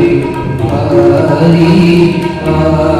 Hari Hari Hari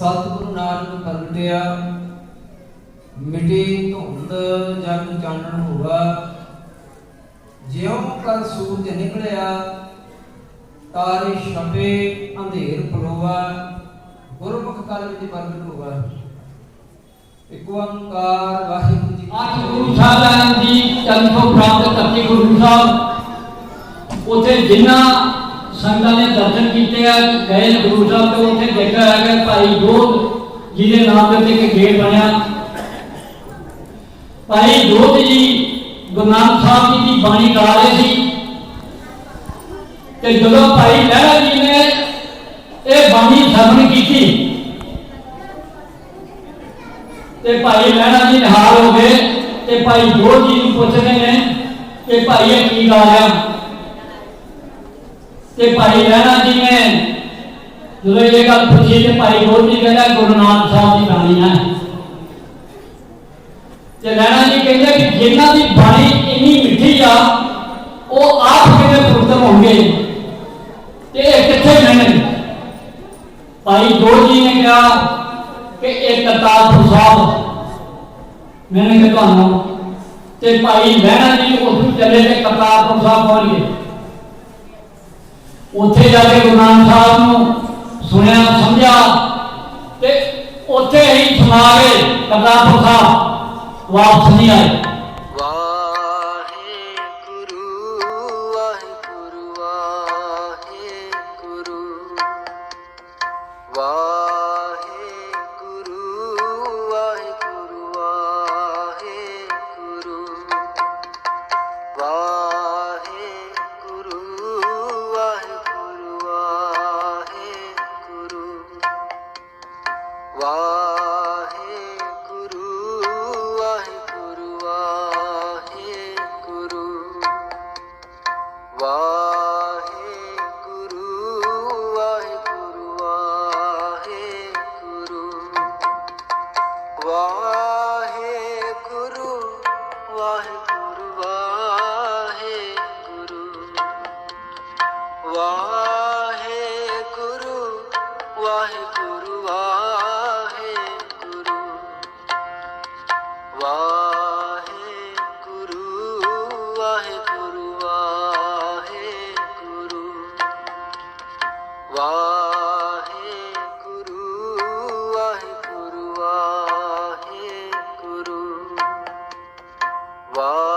ਸਤਿਗੁਰੂ ਨਾਨਕ ਬੰਦਿਆ ਮਿਟੇ ਧੁੰਦ ਜਗ ਚਾਨਣ ਹੋਆ। ਜਿਉ ਕਰ ਸੂਰਜ ਨਿਕਲਿਆ ਤਾਰੇ ਛਪੇ ਅੰਧੇਰ ਪਲੋਆ ਗੁਰਮੁਖ ਕਲ ਵਿੱਚ ਪ੍ਰਗਟ ਹੋਆ। ਇਕ ਓੰਕਾਰ ਵਾਹਿਗੁਰੂ ਜੀ ਅੱਜ। ਗੁਰੂ ਸਾਹਿਬਾਨ ਦੀ ਚਰਨ ਤੋਂ ਪ੍ਰਾਪਤ ਧਰਤੀ ਗੁਰੂ ਸਾਹਿਬ ਉੱਥੇ ਜਿਨ੍ਹਾਂ संताने दर्शन कीते गए गुरु साहब को उठे देखा है भाई जोध जी के नाम के एक गेट बनया भाई जोध जी, गुरु नानक साहब जी की बाणी गा रहे थे। ਤੇ ਜਦੋਂ ਭਾਈ ਲਹਿਰਾ ਜੀ ਨੇ ਇਹ ਬਾਣੀ ਸਰਵਣ ਕੀਤੀ ਤੇ ਭਾਈ ਲਹਿਰਾ ਜੀ ਨਿਹਾਲ ਹੋ ਗਏ ਤੇ ਭਾਈ ਜੋਤ ਜੀ ਨੂੰ ਪੁੱਛਦੇ ਨੇ ਕਿ ਭਾਈ ਇਹ ਕੀ ਗਾ ਰਿਹਾ ਤੇ ਭਾਈ ਮਹਿਣਾ ਜੀ ਨੇ ਜਦੋਂ ਇਹ ਗੱਲ ਪੁੱਛੀ ਤੇ ਭਾਈ ਜੋਤ ਜੀ ਕਹਿੰਦਾ, ਗੁਰੂ ਨਾਨਕ ਸਾਹਿਬ ਦੀ ਬਾਣੀ ਹੈ। ਤੇ ਲਹਿਣਾ ਜੀ ਕਹਿੰਦੇ ਕਿ ਜਿਨ੍ਹਾਂ ਦੀ ਬਾਣੀ ਇੰਨੀ ਮਿੱਠੀ ਆ, ਉਹ ਆਪ ਕਿਵੇਂ ਪੁੱਤਰ ਹੋਣਗੇ? ਤੇ ਇਹ ਕਿੱਥੇ ਮਿਲਣਗੇ ਭਾਈ ਜੋਤ ਜੀ ਨੇ ਕਿਹਾ ਕਿ ਇਹ ਕਰਤਾਰਪੁਰ ਸਾਹਿਬ ਮੈंने ਤੁਹਾਨੂੰ ਤੇ ਭਾਈ ਲਹਿਣਾ ਜੀ, ਉੱਥੋਂ ਚੱਲੇ ਤੇ ਕਰਤਾਰਪੁਰ ਸਾਹਿਬ ਪਹੁੰਚ ਗਏ। ਉੱਥੇ ਜਾ ਕੇ ਗੁਰੂ ਨਾਨਕ ਸਾਹਿਬ ਨੂੰ ਸੁਣਿਆ, ਸਮਝਿਆ ਤੇ ਉੱਥੇ ਹੀ ਸੁਣਾ ਕੇ ਕਰਤਾਰਪੁਰ ਸਾਹਿਬ ਵਾਪਸ ਨਹੀਂ ਆਏ। Oh.